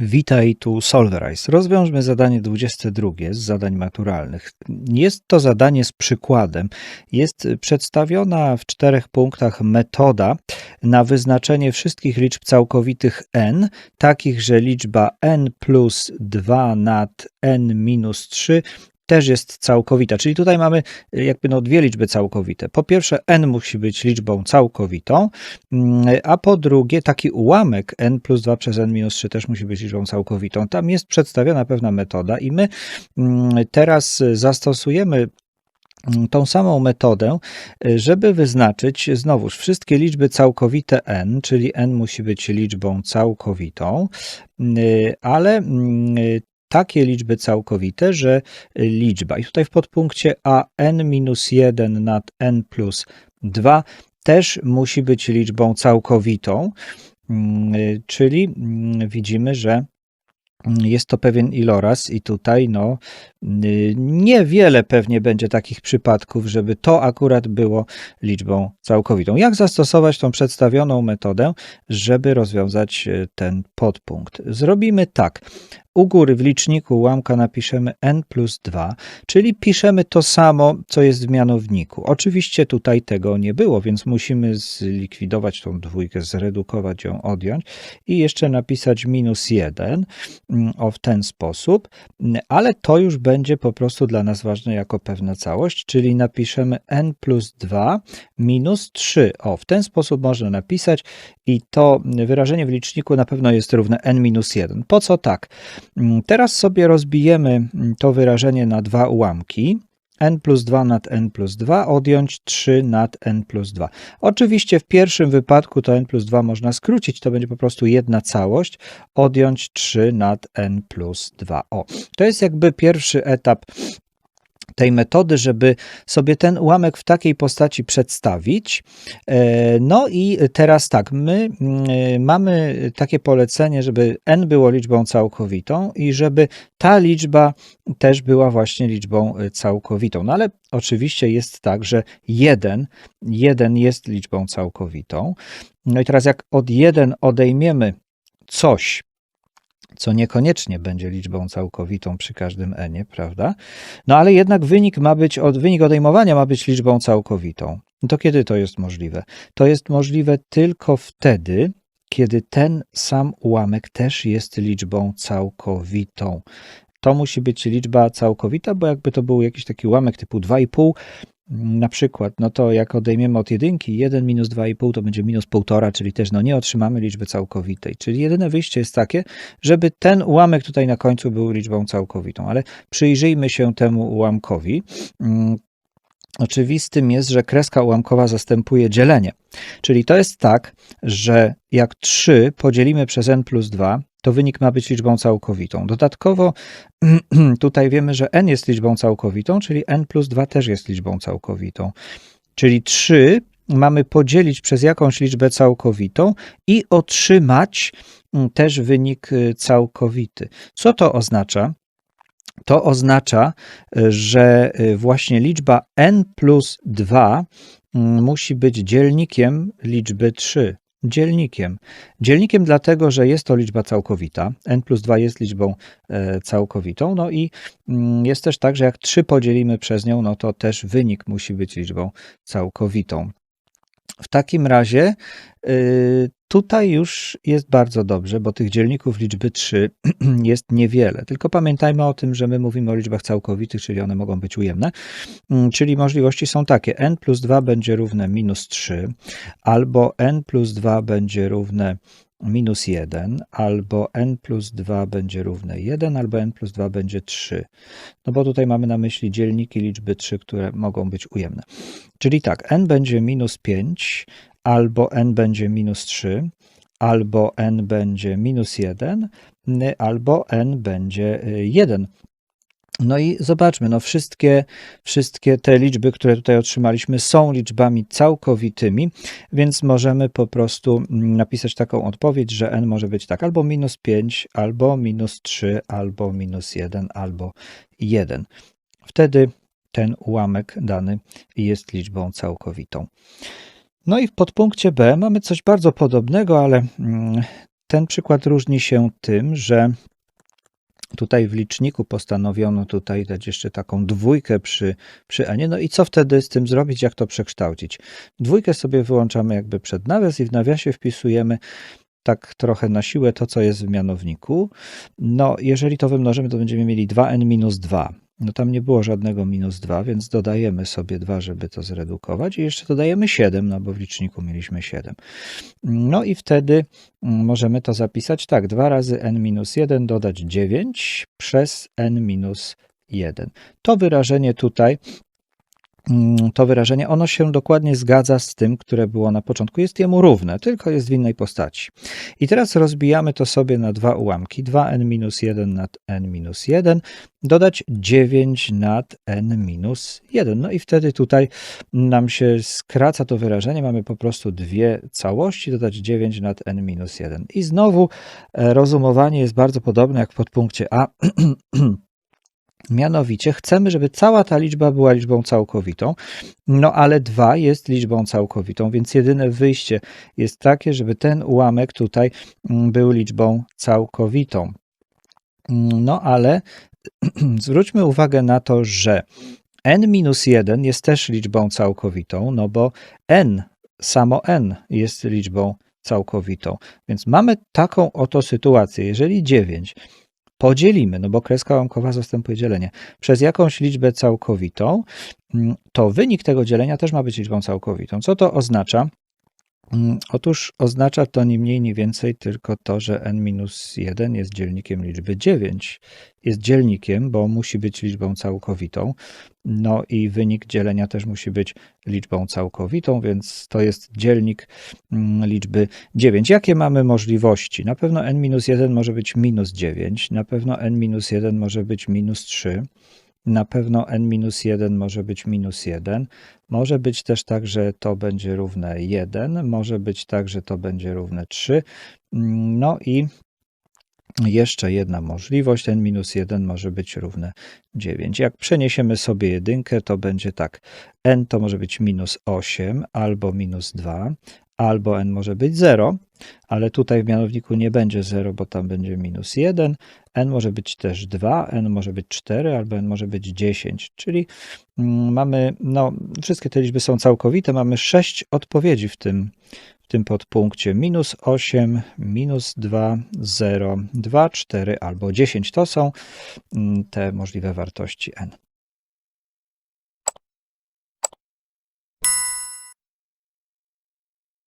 Witaj, tu Solverize. Rozwiążmy zadanie 22 z zadań maturalnych. Jest to zadanie z przykładem. Jest przedstawiona w czterech punktach metoda na wyznaczenie wszystkich liczb całkowitych n, takich, że liczba n plus 2 nad n minus 3 też jest całkowita. Czyli tutaj mamy y, jakby no dwie liczby całkowite. Po pierwsze, n musi być liczbą całkowitą, mm, a po drugie, taki ułamek n plus 2 przez n minus 3 też musi być liczbą całkowitą. Tam jest przedstawiona pewna metoda i my mm, teraz zastosujemy mm, tą samą metodę, żeby wyznaczyć znowuż wszystkie liczby całkowite n, czyli n musi być liczbą całkowitą, y, ale takie liczby całkowite, że liczba, i tutaj w podpunkcie a n-1 nad n plus 2 też musi być liczbą całkowitą, mm, czyli mm, widzimy, że jest to pewien iloraz i tutaj no niewiele pewnie będzie takich przypadków, żeby to akurat było liczbą całkowitą. Jak zastosować tą przedstawioną metodę, żeby rozwiązać ten podpunkt? Zrobimy tak. U góry w liczniku ułamka napiszemy n plus 2, czyli piszemy to samo, co jest w mianowniku. Oczywiście tutaj tego nie było, więc musimy zlikwidować tą dwójkę, zredukować ją, odjąć i jeszcze napisać minus 1 mm, o w ten sposób, ale to już będzie po prostu dla nas ważne jako pewna całość, czyli napiszemy n plus 2 minus 3. O, w ten sposób można napisać i to wyrażenie w liczniku na pewno jest równe n minus 1. Po co tak? Mm, teraz sobie rozbijemy mm, to wyrażenie na dwa ułamki n plus 2 nad n plus 2, odjąć 3 nad n plus 2. Oczywiście w pierwszym wypadku to n plus 2 można skrócić, to będzie po prostu jedna całość, odjąć 3 nad n plus 2. O, to jest jakby pierwszy etap tej metody, żeby sobie ten ułamek w takiej postaci przedstawić. E, no i teraz tak, my mm, mamy takie polecenie, żeby n było liczbą całkowitą i żeby ta liczba też była właśnie liczbą e, całkowitą. No ale oczywiście jest tak, że 1, 1 jest liczbą całkowitą. No i teraz jak od 1 odejmiemy coś, co niekoniecznie będzie liczbą całkowitą przy każdym n, prawda? No ale jednak wynik ma być, od, wynik odejmowania ma być liczbą całkowitą. No to kiedy to jest możliwe? To jest możliwe tylko wtedy, kiedy ten sam ułamek też jest liczbą całkowitą. To musi być liczba całkowita, bo jakby to był jakiś taki ułamek typu 2,5, na przykład, no to jak odejmiemy od jedynki 1 minus 2,5 to będzie minus 1,5, czyli też no nie otrzymamy liczby całkowitej. Czyli jedyne wyjście jest takie, żeby ten ułamek tutaj na końcu był liczbą całkowitą. Ale przyjrzyjmy się temu ułamkowi. Oczywistym jest, że kreska ułamkowa zastępuje dzielenie. Czyli to jest tak, że jak 3 podzielimy przez n plus 2, to wynik ma być liczbą całkowitą. Dodatkowo tutaj wiemy, że n jest liczbą całkowitą, czyli n plus 2 też jest liczbą całkowitą. Czyli 3 mamy podzielić przez jakąś liczbę całkowitą i otrzymać mm, też wynik y, całkowity. Co to oznacza? To oznacza, y, że y, właśnie liczba n plus 2 mm, musi być dzielnikiem liczby 3 dzielnikiem. Dzielnikiem dlatego, że jest to liczba całkowita. n plus 2 jest liczbą e, całkowitą. No i mm, jest też tak, że jak 3 podzielimy przez nią, no to też wynik musi być liczbą całkowitą. W takim razie y, tutaj już jest bardzo dobrze, bo tych dzielników liczby 3 jest niewiele. Tylko pamiętajmy o tym, że my mówimy o liczbach całkowitych, czyli one mogą być ujemne. Mm, czyli możliwości są takie: n plus 2 będzie równe minus 3, albo n plus 2 będzie równe minus 1, albo n plus 2 będzie równe 1, albo n plus 2 będzie 3. No bo tutaj mamy na myśli dzielniki liczby 3, które mogą być ujemne. Czyli tak, n będzie minus 5, albo n będzie minus 3, albo n będzie minus 1, albo n będzie 1. No i zobaczmy, no wszystkie, wszystkie te liczby, które tutaj otrzymaliśmy, są liczbami całkowitymi, więc możemy po prostu napisać taką odpowiedź, że n może być tak albo minus 5, albo minus 3, albo minus 1, albo 1. Wtedy ten ułamek dany jest liczbą całkowitą. No i w podpunkcie B mamy coś bardzo podobnego, ale mm, ten przykład różni się tym, że Tutaj w liczniku postanowiono tutaj dać jeszcze taką dwójkę przy, przy n. No i co wtedy z tym zrobić, jak to przekształcić? Dwójkę sobie wyłączamy jakby przed nawias i w nawiasie wpisujemy tak trochę na siłę to, co jest w mianowniku. No, jeżeli to wymnożymy, to będziemy mieli 2n minus 2. No tam nie było żadnego minus 2, więc dodajemy sobie 2, żeby to zredukować i jeszcze dodajemy 7, no bo w liczniku mieliśmy 7. No i wtedy mm, możemy to zapisać tak, 2 razy n minus 1 dodać 9 przez n minus 1. To wyrażenie tutaj to wyrażenie, ono się dokładnie zgadza z tym, które było na początku. Jest jemu równe, tylko jest w innej postaci. I teraz rozbijamy to sobie na dwa ułamki. 2n-1 nad n-1, dodać 9 nad n-1. No i wtedy tutaj nam się skraca to wyrażenie. Mamy po prostu dwie całości, dodać 9 nad n-1. I znowu e, rozumowanie jest bardzo podobne jak w podpunkcie A. Mianowicie chcemy, żeby cała ta liczba była liczbą całkowitą, no ale 2 jest liczbą całkowitą, więc jedyne wyjście jest takie, żeby ten ułamek tutaj mm, był liczbą całkowitą. Mm, no ale zwróćmy uwagę na to, że n-1 jest też liczbą całkowitą, no bo n, samo n jest liczbą całkowitą. Więc mamy taką oto sytuację. Jeżeli 9 podzielimy, no bo kreska łamkowa zastępuje dzielenie, przez jakąś liczbę całkowitą, mm, to wynik tego dzielenia też ma być liczbą całkowitą. Co to oznacza? Mm, otóż oznacza to ni mniej, ni więcej tylko to, że n-1 jest dzielnikiem liczby 9. Jest dzielnikiem, bo musi być liczbą całkowitą. No i wynik dzielenia też musi być liczbą całkowitą, więc to jest dzielnik mm, liczby 9. Jakie mamy możliwości? Na pewno n-1 może być minus 9, na pewno n-1 może być minus 3. Na pewno n-1 może być minus 1. Może być też tak, że to będzie równe 1. Może być tak, że to będzie równe 3. No i jeszcze jedna możliwość, n-1 może być równe 9. Jak przeniesiemy sobie jedynkę, to będzie tak, n to może być minus 8 albo minus 2, albo n może być 0, ale tutaj w mianowniku nie będzie 0, bo tam będzie minus 1. n może być też 2, n może być 4, albo n może być 10, czyli mm, mamy, no, wszystkie te liczby są całkowite, mamy 6 odpowiedzi w tym, w tym podpunkcie. Minus 8, minus 2, 0, 2, 4 albo 10. To są mm, te możliwe wartości n.